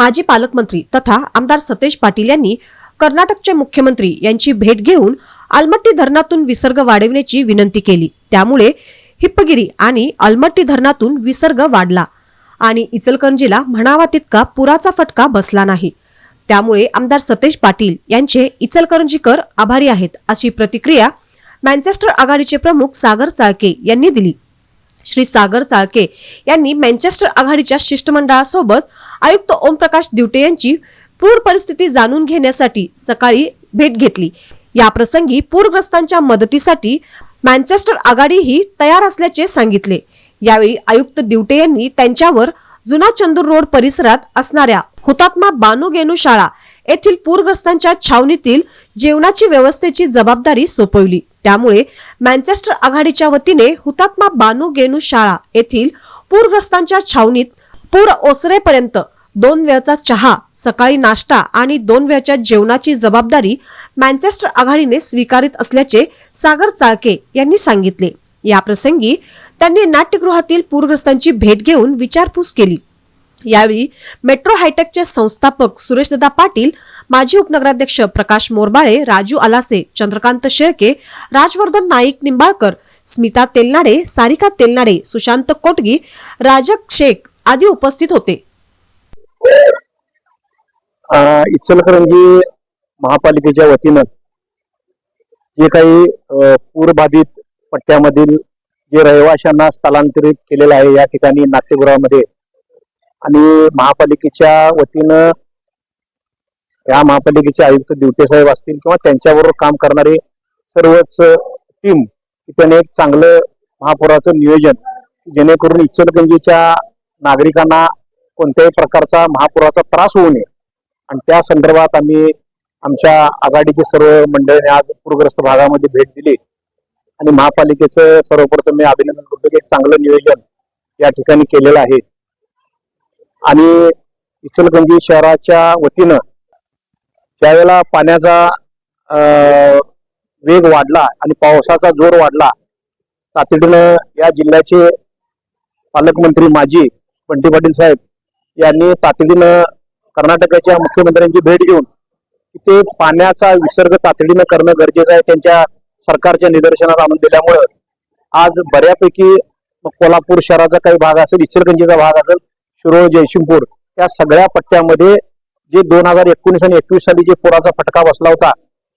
माजी पालकमंत्री तथा आमदार सतेज पाटील यांनी कर्नाटकचे मुख्यमंत्री यांची भेट घेऊन आलमट्टी धरणातून विसर्ग वाढवण्याची विनंती केली. त्यामुळे हिप्पगिरी आणि अलमट्टी धरणातून विसर्ग वाढला आणि इचलकरंजीला म्हणावा तितका पुराचा फटका बसला नाही. त्यामुळे आमदार सतेज पाटील यांचे इचलकरंजीकर आभारी आहेत अशी प्रतिक्रिया मँचेस्टर आघाडीचे प्रमुख सागर चाळके यांनी दिली. श्री सागर चाळके यांनी मँचेस्टर आघाडीच्या शिष्टमंडळासोबत आयुक्त ओमप्रकाश दिवटे यांची पूर परिस्थिती जाणून घेण्यासाठी सकाळी भेट घेतली. या प्रसंगी पूरग्रस्तांच्या मदतीसाठी मँचेस्टर आघाडीही तयार असल्याचे सांगितले. यावेळी आयुक्त दिवटे यांनी त्यांच्यावर जुना चंदूर रोड परिसरात असणाऱ्या हुतात्मा बानू गेनू शाळा येथील पूरग्रस्तांच्या छावणीतील जेवणाची व्यवस्थेची जबाबदारी सोपवली. त्यामुळे मँचेस्टर आघाडीच्या वतीने हुतात्मा बानू गेनू शाळा येथील पूरग्रस्तांच्या छावणीत पूर ओसरेपर्यंत दोन वेळचा चहा सकाळी नाश्ता आणि दोन वेळच्या जेवणाची जबाबदारी मँचेस्टर आघाडीने स्वीकारित असल्याचे सागर चाळके यांनी सांगितले. या प्रसंगी त्यांनी नाट्यगृहातील पूरग्रस्तांची भेट घेऊन विचारपूस केली. यावेळी मेट्रो हायटेकचे संस्थापक सुरेशदादा पाटील माजी उपनगराध्यक्ष प्रकाश मोरबाळे राजू आलासे चंद्रकांत शेळके राजवर्धन नाईक निंबाळकर स्मिता तेलनाडे सारिका तेलनाडे सुशांत कोटगी राजक शेख आदी उपस्थित होते. इचलकरंजी महापालिकेच्या वतीनं जे काही पूरबाधित पट्ट्यामधील जे रहिवाशांना स्थलांतरित केलेलं आहे या ठिकाणी नाट्यगृहामध्ये आणि महापालिकेच्या वतीनं या महापालिकेचे आयुक्त दिवटे साहेब असतील किंवा त्यांच्याबरोबर काम करणारे सर्वच टीम त्याने एक चांगलं महापुराचं नियोजन जेणेकरून इचलकरंजीच्या नागरिकांना कोणत्याही प्रकारचा महापुराचा त्रास होऊ नये. आणि त्या संदर्भात आम्ही आमच्या आघाडीचे सर्व मंडळीने आज पूरग्रस्त भागामध्ये भेट दिली. आणि महापालिकेचं सर्वप्रथम मी अभिनंदन करतो की एक चांगलं नियोजन या ठिकाणी केलेलं आहे. आणि इचलगंजी शहराच्या वतीनं ज्यावेळेला पाण्याचा वेग वाढला आणि पावसाचा जोर वाढला तातडीनं या जिल्ह्याचे पालकमंत्री माजी बंटी पाटील साहेब यांनी तातडीनं कर्नाटकाच्या मुख्यमंत्र्यांची भेट घेऊन तिथे पाण्याचा विसर्ग तातडीनं करणं गरजेचं आहे त्यांच्या सरकारच्या निदर्शनात आणून दिल्यामुळं आज बऱ्यापैकी कोल्हापूर शहराचा काही भाग असेल इचलगंजीचा भाग असेल शिरोळ जयसिंगपूर या सगळ्या पट्ट्यामध्ये जे दोन हजार एकोणीस आणि एकवीस साली जे पुराचा फटका बसला होता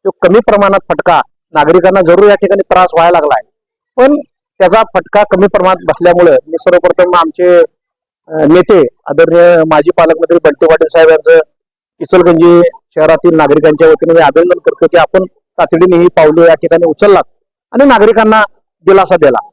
तो कमी प्रमाणात फटका नागरिकांना जरूर या ठिकाणी त्रास व्हायला लागला आहे. पण त्याचा फटका कमी प्रमाणात बसल्यामुळे मी सर्वप्रथम आमचे नेते आदरणीय माजी पालकमंत्री बंटी पाटील साहेब यांचं इचलगंजी शहरातील नागरिकांच्या वतीने मी अभिनंदन करतो की आपण तातडीने ही पावले या ठिकाणी उचललात आणि नागरिकांना दिलासा दिला.